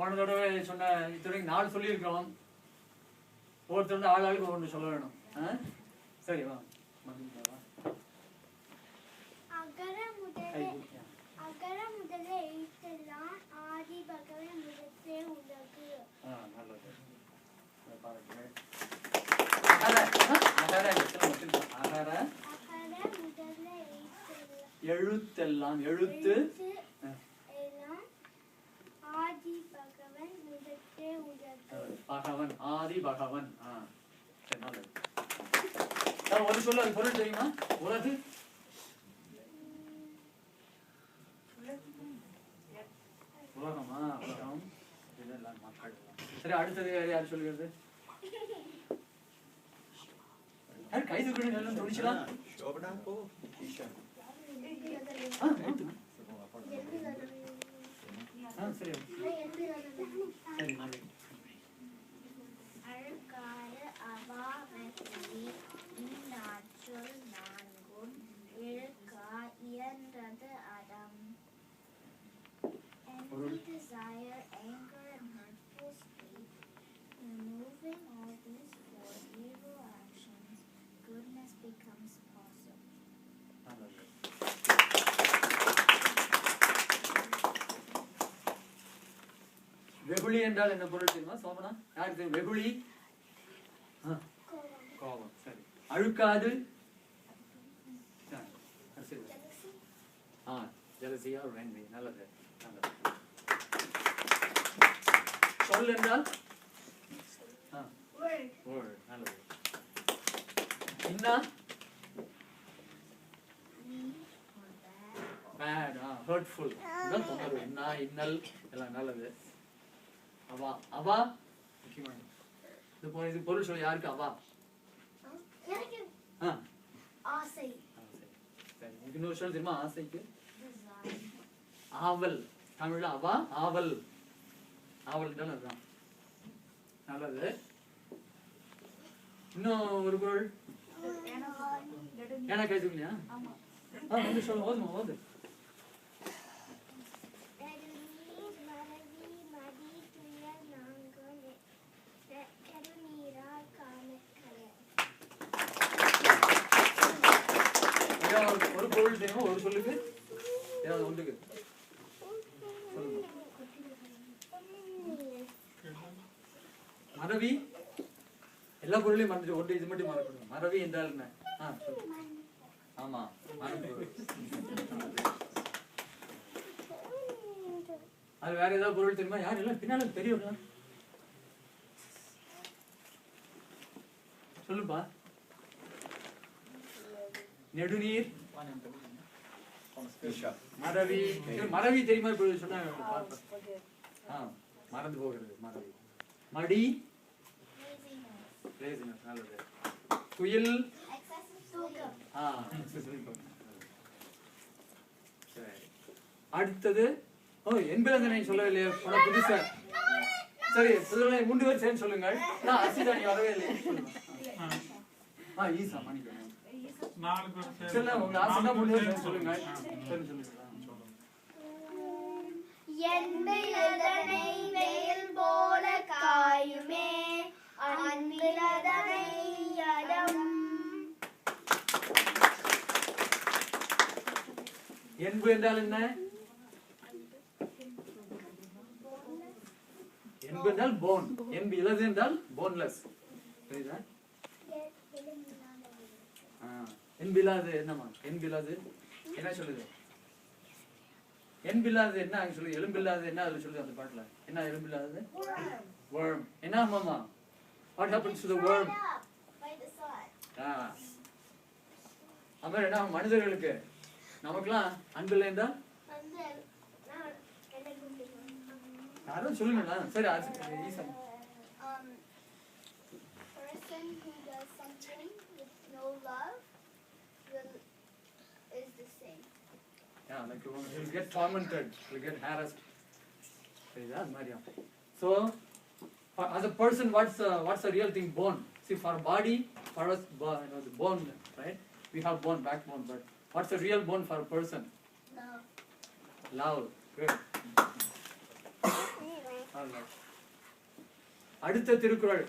போன தடவை சொன்ன இத்தனை நாலு சொல்லியிருக்கிறோம். ஒருத்தர் வந்து ஆள் ஆளுக்கு ஒன்று சொல்ல வேணும்? சரி வா. மகிழ்ச்சியா வா. அகர கை முதலே தூக்கியா. அகர முதலே எழுத்தெல்லாம் ஆதி பகவன் முதற்றே உலகு ஆ, நல்லது. இதை பாருங்கள். அகர, ஆ, அகர எழுத்தெல்லாம் வச்சிருக்கோம். அகர அகர முதலே எழுத்தெல்லாம் எழுத்தெல்லாம் எழுத்து எழுத்து ஆ. எல்லாம் ஆதி பகவன் முதற்றே உலகு பகவன் ஆதி பகவன். ஒரு சொல்ல அது பொருள் தெரியுமா? உலகு? உலகமா? உலகம். இதெல்லாம் மக்கள். சரி அடுத்தது யார் சொல்கிறது? யார் கை தூக்கணும் எல்லாம் துணிச்சலாம் வெகுளி என்றால் என்ன பொருள் தெரியுமா சோமனா? யாருக்கு தெரியும்? வெகுளி? கோபம் சரி. அழுக்காது. ஆ, ஜலசியா வெண்மை நல்லது. நல்லது. சொல் என்றால்? நல்லது. இன்னா. பேட் ஹர்ட்ஃபுல் இதான் தொந்தரவு. இன்னா இன்னல். எல்லாம் நல்லது. அவா அவா? முக்கியமானது இது போ இது பொருள் சொல்லி யாருக்கு அவா? ஆசை. சரி இன்னொரு விஷயம் தெரியுமா? ஆசைக்கு. ஆவல். தமிழ்ல அவா ஆவல். ஆவல் தான் அதுதான். நல்லது. இன்னும் ஒரு பொருள்? ஏன்னா கேட்டுக்கலையா ஆ வந்து சொல்லுங்க ஓதுமா ஓது கருநீர் மறவி மதி துயர் நாங்கள் கருநீரால் காணக்கலை ஏதாவது ஒரு பொருள் தெரியுமா ஒரு சொல்லுங்க. ஏதாவது ஒன்றுக்கு. சொல்லுங்க. மறவி எல்லா பொருளையும் மறந்துட்டு ஒன்று இது மட்டும் மறக்கணும். மறவி என்றால் என்ன? ஆ சொல்லு. ஆமா மறந்து அது வேற ஏதாவது பொருள் தெரியுமா? யார் எல்லாம் பின்னால பெரியவங்களா சொல்லுப்பா. நெடுநீர். மறவி மறவி தெரியுமா இப்ப சொன்னாங்க. பார்ப்போம். ஆ மறந்து போகிறது மறவி. மடி? நல்லது. குயில்? அடுத்தது ஓ என்பதனை சொல்லவில்லையே. புதுசா. சரி மூன்று பேர் சேர்ந்து சொல்லுங்கள். நான் அசிதானி வரவே இல்லை ஆ ஈசா மணிக்கணும் நாலு பேர் சேர்ந்து சரி உங்க ஆசைனா மூணு பேர் சேர்ந்து சொல்லுங்க. சரி சொல்லுங்க. என்பிலதனை வெயில் போல காயுமே. அன்பிலதனை யடம் என்பு என்றால் என்ன? என்பு என்றால் போன் என்பு இலது என்றால் போன்லெஸ் புரியுதா? என்பிலாது என்னம்மா? என்பிலாது? என்ன சொல்லுது? என்பில்லாதது என்ன அங்க சொல்லுது? எலும்பில்லாதது என்ன அதுல சொல்லுது அந்த பாட்டுல? என்ன எலும்பில்லாதது worm. என்ன மாமா what happens to the worm? ஆ. அப்புறம் என்ன? மனிதர்களுக்கு. நமக்குலாம் அன்பு என்றால் வந்து யாரும் சொல்லுங்களா சரி ஈசன் um, person who does something with no love is the same. Yeah, like you will get tormented, will get harassed. Saritha அது மாதிரியா so as a person what's uh, what's the real thing bone see for body for us bo- you know, the bone right we have bone backbone but what's the real bone for a person Love. love good Alright. அடுத்த திருக்குறள்